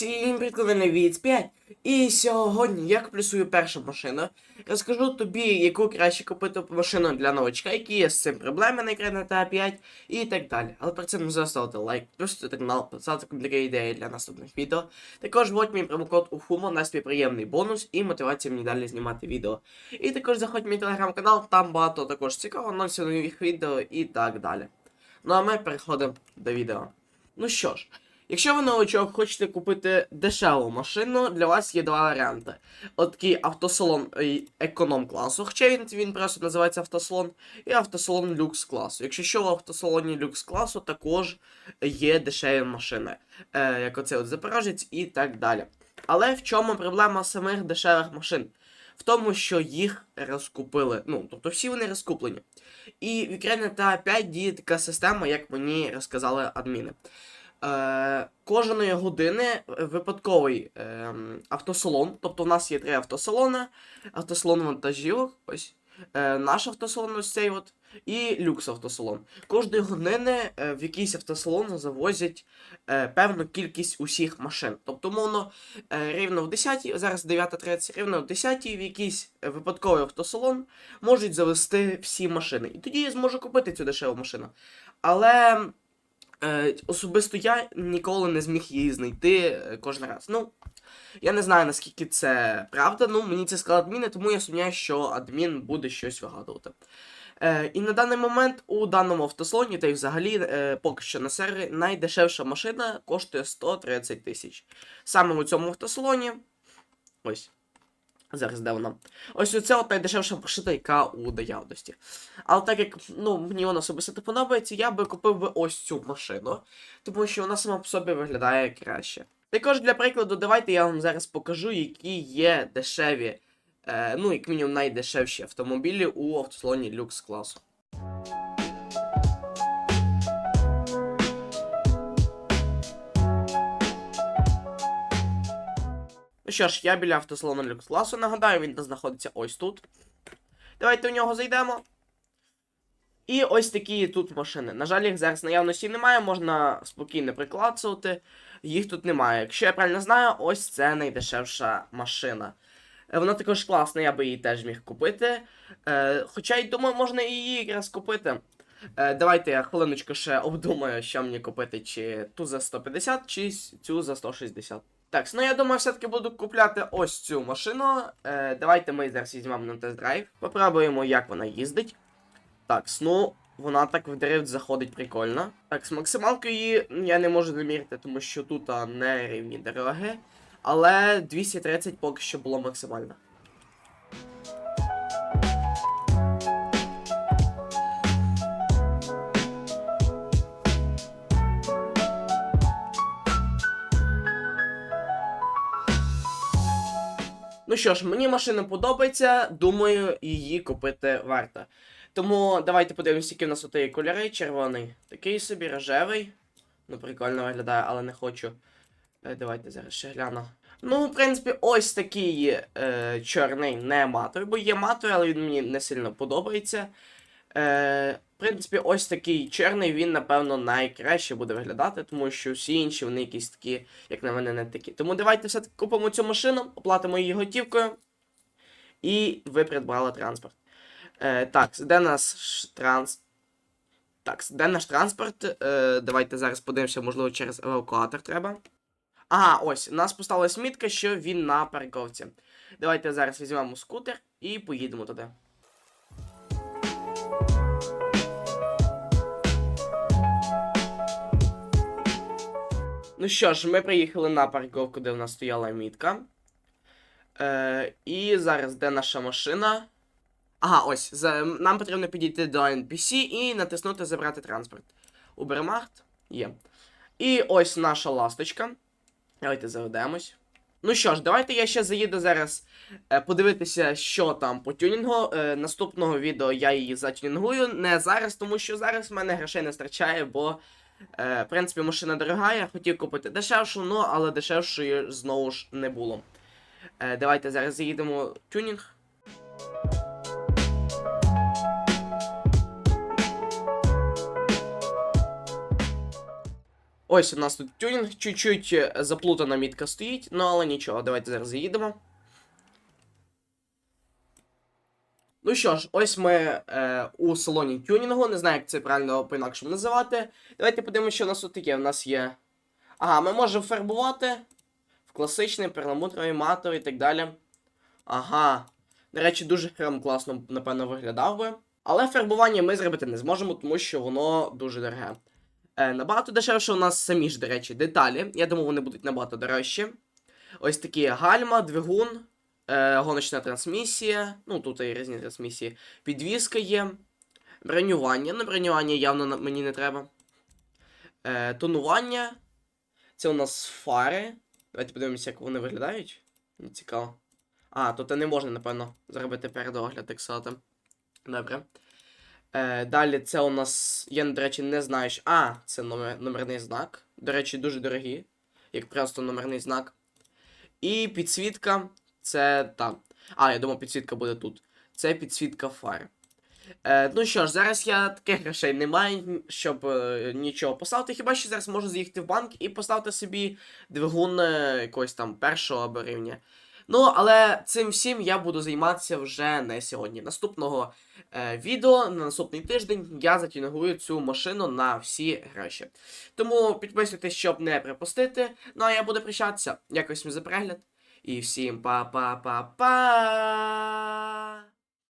Всім прикладений від 5. І сьогодні я плюсую першу машину. Розкажу тобі, яку краще купити машину для новачка, які є з цим проблеми на екрані та 5 і так далі. Але перед цим не заставити лайк, підписуйте канал, писати коментарі ідеї для наступних відео. Також вводь мій промокод УФУМО на свій приємний бонус і мотивація мені далі знімати відео. І також заходь в мій телеграм-канал, там багато також цікавого, нових відео і так далі. Ну а ми переходимо до відео. Ну що ж. Якщо ви новичок хочете купити дешеву машину, для вас є два варіанти. От автосалон е, економ класу, хоча він, він просто називається автосалон, і автосалон люкс класу. Якщо що в автосалоні люкс класу також є дешеві машини, е, як оцей от Запорожець і так далі. Але в чому проблема самих дешевих машин? В тому, що їх розкупили. Ну, тобто всі вони розкуплені. І в Ukraine та 5 діє така система, як мені розказали адміни. Е, кожної години випадковий е, автосалон. Тобто в нас є три автосалони, автосалон вантажівок, ось е, наш автосалон, ось цей от, і люкс автосалон. Кожної години е, в якийсь автосалон завозять е, певну кількість усіх машин. Тобто, мовно, е, рівно в 10-й, зараз 9.30, рівно в 10-й в якийсь е, випадковий автосалон можуть завести всі машини. І тоді я зможу купити цю дешеву машину. Але. Е, особисто я ніколи не зміг її знайти е, кожен раз. Ну, я не знаю наскільки це правда, ну мені це сказав адмін, тому я сумніваюся, що адмін буде щось вигадувати. Е, і на даний момент у даному автослоні, та й взагалі е, поки що на сервері, найдешевша машина коштує 130 тисяч. Саме у цьому автослоні. Ось. Зараз де? Ось оце от найдешевша машина, яка у наявності. Але так як ну, мені вона особисто не подобається, я би купив би ось цю машину, тому що вона сама по собі виглядає краще. Також для прикладу, давайте я вам зараз покажу, які є дешеві, е, ну, як мінімум, найдешевші автомобілі у автосалоні люкс класу. Ну що ж, я біля автосалону люкс класу, нагадаю, він знаходиться ось тут. Давайте в нього зайдемо. І ось такі тут машини. На жаль, їх зараз наявності немає, можна спокійно приклацувати. Їх тут немає. Якщо я правильно знаю, ось це найдешевша машина. Е, Вона також класна, я би її теж міг купити. Е, хоча й думаю, можна і її якраз купити. Е, давайте я хвилиночку ще обдумаю, що мені купити, чи ту за 150, чи цю за 160. Так, ну я думаю, все-таки буду купляти ось цю машину. Е, давайте ми зараз візьмемо на тест-драйв. Попробуємо, як вона їздить. Так, ну, вона так в дрифт заходить прикольно. Так, з максималкою її я не можу замірити, тому що тут не рівні дороги. Але 230 поки що було максимально. Ну що ж, мені машина подобається, думаю, її купити варто. Тому давайте подивимося, які в нас є кольори. Червоний такий собі, рожевий. Ну, прикольно виглядає, але не хочу. Е, Давайте зараз ще гляну. Ну, в принципі, ось такий е, чорний не матовий, бо є матовий, але він мені не сильно подобається. Е, в принципі, ось такий чорний, він, напевно, найкраще буде виглядати, тому що всі інші вони якісь такі, як на мене, не такі. Тому давайте все-таки купимо цю машину, оплатимо її готівкою. І ви придбали транспорт. Е, так, де наш транс. Так, де наш транспорт? Е, давайте зараз подивимося, можливо, через евакуатор треба. Ага, ось, у нас поставилась мітка, що він на парковці. Давайте зараз візьмемо скутер і поїдемо туди. Ну що ж, ми приїхали на парковку, де в нас стояла мітка. Е, і зараз де наша машина? Ага, ось. За, нам потрібно підійти до NPC і натиснути Забрати транспорт. Убермарт є. І ось наша ласточка. Давайте заведемось. Ну що ж, давайте я ще заїду зараз е, подивитися, що там по тюнінгу. Е, наступного відео я її затюнінгую. Не зараз, тому що зараз в мене грошей не старчає, бо, е, в принципі, машина дорога. Я хотів купити дешевшу, ну, але дешевшої знову ж не було. Е, давайте зараз заїдемо тюнінг. Ось у нас тут тюнінг, чуть-чуть е, заплутана мітка стоїть, ну але нічого, давайте зараз заїдемо. Ну що ж, ось ми е, у салоні тюнінгу, не знаю, як це правильно по-інакшому називати. Давайте подивимося, що у нас тут таке. У нас є. Ага, ми можемо фарбувати в класичний, перламутровий, матовий і так далі. Ага. До речі, дуже прям класно, напевно, виглядав би. Але фарбування ми зробити не зможемо, тому що воно дуже дороге. Е, набагато дешевше у нас самі ж, до речі, деталі. Я думаю, вони будуть набагато дорожчі. Ось такі гальма, двигун, е, гоночна трансмісія. Ну, тут і різні трансмісії. Підвізка є. Бронювання. Ну, бронювання явно мені не треба. Е, тонування. Це у нас фари. Давайте подивимося, як вони виглядають. Мені цікаво. А, тут не можна, напевно, зробити передогляд, так сказати. Добре. Е, далі це у нас. Я, до речі, не знаю. Що... А, це номер, номерний знак. До речі, дуже дорогі. Як просто номерний знак. І підсвітка. Це там. А, я думав, підсвітка буде тут. Це підсвітка фар. Е, ну що ж, зараз я таких грошей не маю, щоб е, нічого поставити. Хіба що зараз можу з'їхати в банк і поставити собі двигун е, якогось там першого або рівня. Ну, але цим всім я буду займатися вже не сьогодні. Наступного е, відео на наступний тиждень я затюнгую цю машину на всі гроші. Тому підписуйтесь, щоб не припустити. Ну а я буду прощатися. Всім за перегляд. І всім па-па-па-па.